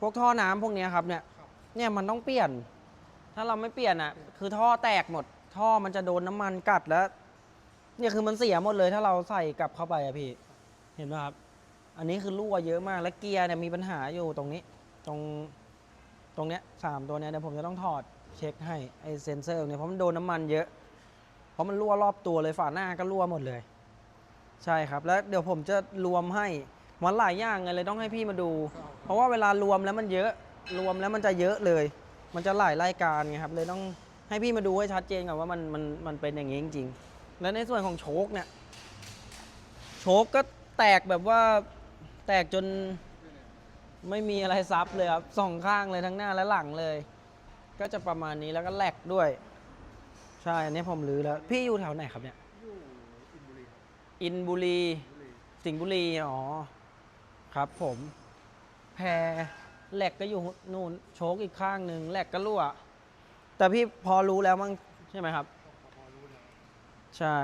พวกท่อน้ำพวกเนี้ยครับเนี่ยครับ เนี่ยมันต้องเปลี่ยน ถ้าเราไม่เปลี่ยนอะ คือท่อแตกหมด ท่อมันจะโดนน้ำมันกัดแล้ว เนี่ยคือมันเสียหมดเลย ถ้าเราใส่กลับเข้าไปอะพี่ เห็นไหมครับ อันนี้คือรั่วเยอะมากแล้วเกียร์เนี่ยมีปัญหาอยู่ตรงนี้ ตรงตรงเนี้ยสามตัวเนี้ยเดี๋ยวผมจะต้องถอดเช็คให้ไอเซนเซอร์เนี่ยเพราะมันโดนน้ำมันเยอะ เพราะมันรั่วรอบตัวเลยฝาหน้าก็รั่วหมดเลย ใช่ครับ แล้วเดี๋ยวผมจะรวมให้ มันหลายอย่างไงเลยต้องให้พี่มาดู เพราะว่าเวลารวมแล้วมันเยอะรวมแล้วมันจะเยอะเลย มันจะหลายรายการไงครับเลยต้องให้พี่มาดูให้ชัดเจนก่อนว่ามันมันมันเป็นอย่างนี้จริง ๆ แล้วในส่วนของโชคเนี่ยโชคก็แตกแบบว่าแตกจนไม่มีอะไรซับเลยครับสองข้างเลยทั้งหน้าและหลังเลย ก็จะประมาณนี้แล้วก็แหลกด้วย ใช่อันนี้ผมรู้แล้ว พี่อยู่แถวไหนครับเนี่ยอยู่อินบุรีครับอินบุรีบุรี สิงห์บุรี อ๋อ ครับผมแพรแหลกก็อยู่นู่นโชกอีกข้างหนึ่งแหลกก็รั่ว แต่พี่พอรู้แล้วมั้งใช่ไหมครับพอรู้แล้วใช่